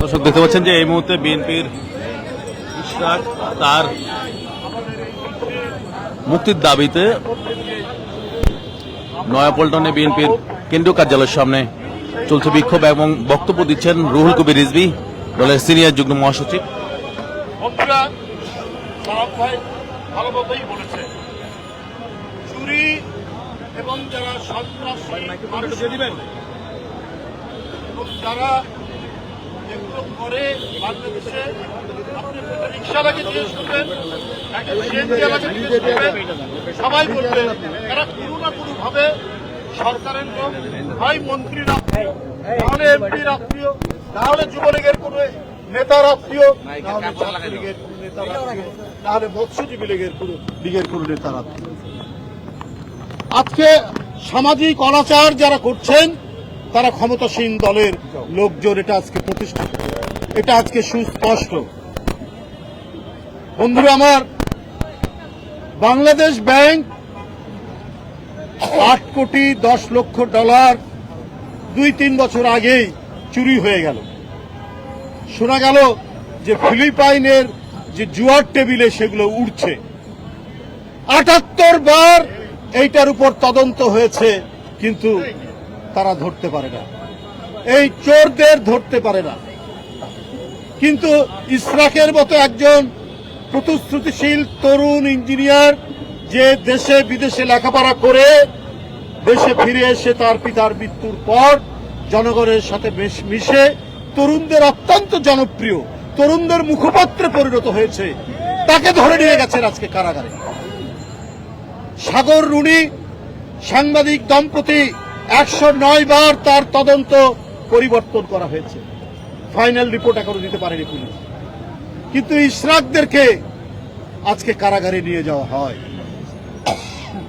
দর্শক, দেখতে পাচ্ছেন যে এই মুহূর্তে বিএনপির ইশরাক তার মুক্তির দাবিতে নয়াপল্টনে বিএনপির কেন্দ্রীয় কার্যালয়ের সামনে চলছে বিক্ষোভ এবং বক্তব্য দিচ্ছেন রুহুল কবির রিজভি। দলের সিনিয়র যুগ্ম মহাসচিব। বন্ধুরা সারাপ ভাই ভালো মতোই বলেছে। চুরি এবং যারা সন্ত্রাসী এবং যারা এগুলো করে বাংলাদেশে আপনি রিক্সাওয়ালাকে জিজ্ঞেস করবেন একটা সিএনজিওয়ালাকে জিজ্ঞেস করবেন সবাই বলবে এরা কোনো না কোনো ভাবে সরকারের লোক হয় মন্ত্রীর আত্মীয় নাহলে এমপির আত্মীয় নাহলে যুবলীগের কোনো ছাত্রলীগের কোনো নেতার আত্মীয় মৎস্যজীবী লীগের কোনো লীগের কোনো নেতার আত্মীয়। আজকে সামাজিক অনাচার যারা করছেন, তারা ক্ষমতাসীন দলের লোকজন, এটা আজকে প্রতিষ্ঠিত। এটা আজকে সুস্পষ্ট। বন্ধুরা আমার, বাংলাদেশ ব্যাংক আট কোটি দশ লক্ষ ডলার দুই তিন বছর আগেই চুরি হয়ে গেল। শোনা গেল যে ফিলিপাইনের যে জুয়ার টেবিলে সেগুলো উঠছে আটাত্তর বার এইটার উপর তদন্ত হয়েছে, কিন্তু তারা ধরতে পারে না। এই চোরদের ধরতে পারে না। কিন্তু ইসরাকের মতো একজন প্রতিশ্রুতিশীল তরুণ ইঞ্জিনিয়ার যে দেশে বিদেশে লেখাপড়া করে দেশে ফিরে এসে তার পিতার মৃত্যুর পর জনগণের সাথে বেশ মিশে তরুণদের অত্যন্ত জনপ্রিয়, তরুণদের মুখপাত্রে পরিণত হয়েছে। তাকে ধরে নিয়ে গেছেন আজকে কারাগারে। সাগর রুনি সাংবাদিক দম্পতি একশো নয় বার তার তদন্ত পরিবর্তন করা হয়েছে। ফাইনাল রিপোর্ট এখনও দিতে পারেনি পুলিশ। কিন্তু ইশরাকদেরকে আজকে কারাগারে নিয়ে যাওয়া হয়।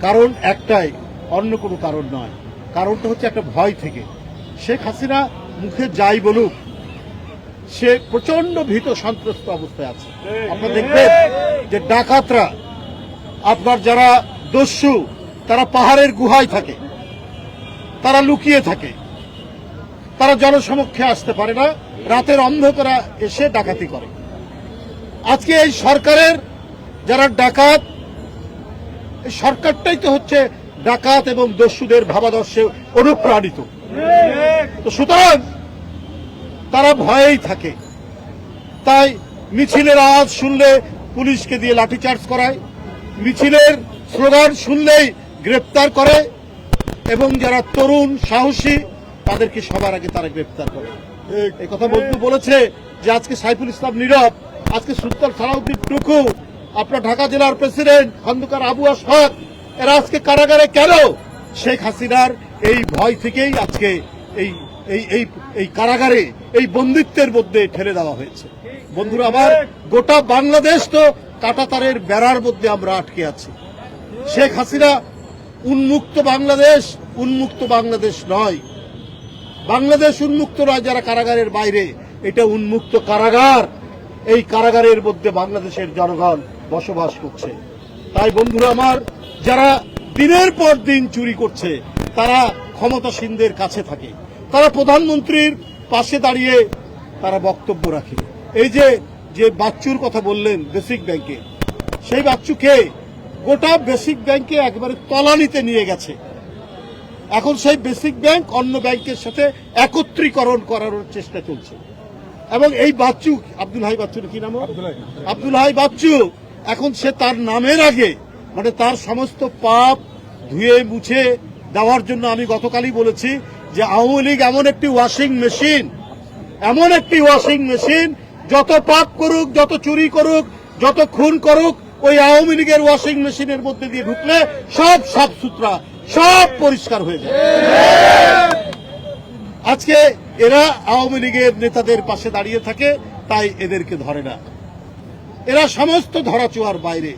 কারণ একটাই, অন্য কোনো কারণ নয়। কারণটা হচ্ছে একটা ভয় থেকে। শেখ হাসিনা মুখে যাই বলুক, সে প্রচণ্ড ভীত সন্ত্রস্ত অবস্থায় আছে। আপনারা দেখবেন যে ডাকাতরা, আপনার যারা দস্যু, তারা পাহাড়ের গুহায় থাকে, তারা লুকিয়ে থাকে, তারা জনসমক্ষে আসতে পারে না, রাতের অন্ধকারা এসে ডাকাতি করে। আজকে এই সরকারের যারা ডাকাত সরকারটাই তো হচ্ছে ডাকাত এবং দস্যুদের ভাবাদর্শে অনুপ্রাণিত। তো সুতরাং তারা ভয়েই থাকে। তাই মিছিলের আওয়াজ শুনলে পুলিশকে দিয়ে লাঠিচার্জ করায়, মিছিলের স্লোগান শুনলেই গ্রেপ্তার করে এবং যারা তরুণ, সাহসী, তাদেরকে সবার আগে তারা গ্রেপ্তার করে। এই কথা বন্ধু বলেছে যে আজকে সাইফুল ইসলাম নীরব, আজকে সুলতান সালাউদ্দিন টুকু আপনার ঢাকা জেলার প্রেসিডেন্ট খন্দকার আবু আশফাক, এরা আজকে কারাগারে কেন? শেখ হাসিনার এই ভয় থেকেই আজকে এই এই এই এই কারাগারে এই বন্দিত্বের মধ্যে ঠেলে দেওয়া হয়েছে। বন্ধুরা আমার, গোটা বাংলাদেশ তো কাটাতারের বেড়ার মধ্যে আমরা আটকে আছি। শেখ হাসিনা উন্মুক্ত বাংলাদেশ উন্মুক্ত বাংলাদেশ নয়। বাংলাদেশ উন্মুক্ত নয় যারা কারাগারের বাইরে, এটা উন্মুক্ত কারাগার। এই কারাগারের মধ্যে বাংলাদেশের জনগণ বসবাস করছে। তাই বন্ধুরা আমার যারা দিনের পর দিন চুরি করছে তারা ক্ষমতাসীনদের কাছে থাকে। তারা প্রধানমন্ত্রীর পাশে দাঁড়িয়ে তারা বক্তব্য রাখে। এই যে যে বাচ্চুর কথা বললেন বেসিক ব্যাংকে সেই বাচ্চুকে গোটা বেসিক ব্যাংকে একবারে তলানিতে নিয়ে গেছে। এখন সেই বেসিক ব্যাংক অন্য ব্যাংকের সাথে একত্রীকরণ করার চেষ্টা চলছে। এবং এই বাচ্চু আব্দুল হাই বাচ্চুর কি নাম? আব্দুল হাই বাচ্চু এখন সে তার নামের আগে মানে তার সমস্ত পাপ ধুয়ে মুছে দেওয়ার জন্য আমি গতকালই বলেছি যে আওয়ামী লীগ এমন একটি ওয়াশিং মেশিন এমন একটি ওয়াশিং মেশিন যত পাপ করুক, যত চুরি করুক, যত খুন করুক, ওই আওয়ামী লীগের ওয়াশিং মেশিনের মধ্যে দিয়ে ঢুকলে সব সাফ সুতরা সব পরিষ্কার হয়ে যায় আজকে এরা আওয়ামী লীগের নেতাদের পাশে দাঁড়িয়ে থাকে, তাই এদেরকে ধরে না। এরা সমস্ত ধরাচোয়ার বাইরে।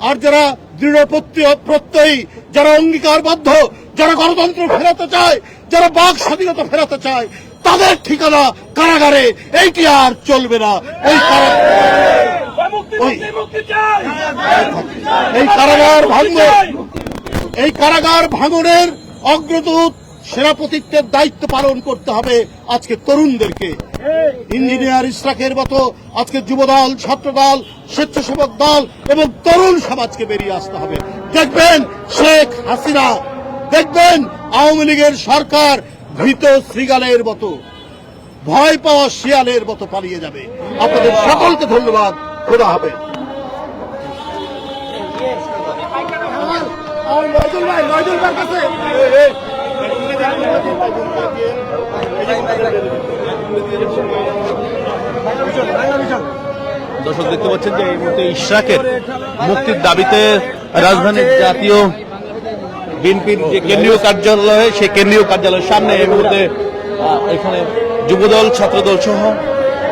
আর যারা দৃঢ় প্রত্যয়- যারা অঙ্গীকারবদ্ধ, যারা গণতন্ত্র ফেরাতে চায়, যারা বাক স্বাধীনতা ফেরাতে চায়, তাদের ঠিকানা কারাগারে, এইটি আর চলবে না। এই এই কারাগার ভাঙবে এই কারাগার ভাঙনের অগ্রদূত সেনাপতিত্বের দায়িত্ব পালন করতে হবে আজকে তরুণদেরকে। ইঞ্জিনিয়ার ইসরাকের মতো আজকে যুবদল, ছাত্রদল, স্বেচ্ছাসেবক দল এবং তরুণ সমাজকে বেরিয়ে আসতে হবে। দেখবেন শেখ হাসিনা, দেখবেন আওয়ামী লীগের সরকার ভীত শ্রীগালের মতো, ভয় পাওয়া শিয়ালের মতো পালিয়ে যাবে। আপনাদের সকলকে ধন্যবাদ। খোদা হবে দর্শক দেখতে পাচ্ছেন যে এই মুহূর্তে ইশরাকের মুক্তির দাবিতে রাজধানীর জাতীয় বিএনপির যে কেন্দ্রীয় কার্যালয়, সেই কেন্দ্রীয় কার্যালয়ের সামনে এই মুহূর্তে এখানে যুবদল, ছাত্রদল সহ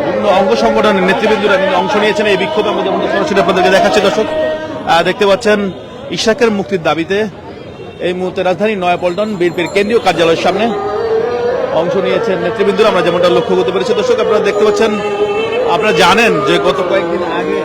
বিভিন্ন অঙ্গ সংগঠনের নেতৃবৃন্দরা কিন্তু অংশ নিয়েছেন। এই বিক্ষোভে আমরা যেমন সরাসরি আপনাদেরকে দেখাচ্ছি দর্শক। দেখতে পাচ্ছেন, ইশরাকের মুক্তির দাবিতে এই মুহূর্তে রাজধানী নয়াপল্টন বিএনপির কেন্দ্রীয় কার্যালয়ের সামনে অংশ নিয়েছেন নেতৃবৃন্দরা। আমরা যেমনটা লক্ষ্য করতে পেরেছি দর্শক আপনারা দেখতে পাচ্ছেন আপনারা জানেন যে গত কয়েকদিন আগে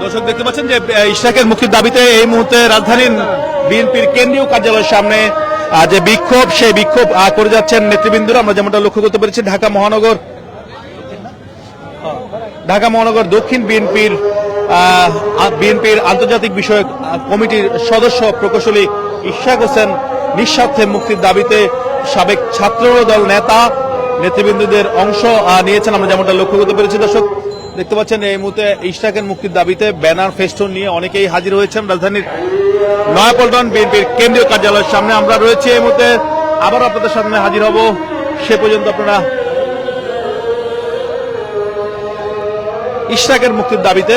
দর্শক দেখতে পাচ্ছেন যে আহ, ইশরাকের মুক্তির দাবিতে এই মুহূর্তে রাজধানীর বিএনপির কেন্দ্রীয় কার্যালয়ের সামনে যে বিক্ষোভ, সেই বিক্ষোভ করে যাচ্ছেন নেতৃবৃন্দরা। আমরা যেমনটা লক্ষ্য করতে পেরেছি, ঢাকা মহানগর ঢাকা মহানগর দক্ষিণ বিএনপির বিএনপির আন্তর্জাতিক বিষয়ক কমিটির সদস্য প্রকৌশলী ইশাক হোসেন নিঃস্বার্থে মুক্তির দাবিতে সাবেক ছাত্র দল নেতা নেতৃবৃন্দদের অংশ নিয়েছেন। আমরা যেমনটা লক্ষ্য করতে পেরেছি, দর্শক দেখতে পাচ্ছেন, এই মুহূর্তে ইস্টাকের মুক্তির দাবিতে ব্যানার ফেস্টুন নিয়ে অনেকেই হাজির হয়েছেন রাজধানীর নয়াপল্টন বিএনপির কেন্দ্রীয় কার্যালয়ের সামনে। আমরা রয়েছি এই মুহূর্তে আবার আপনাদের সামনে হাজির হব। সে পর্যন্ত আপনারা ইস্টাকের মুক্তির দাবিতে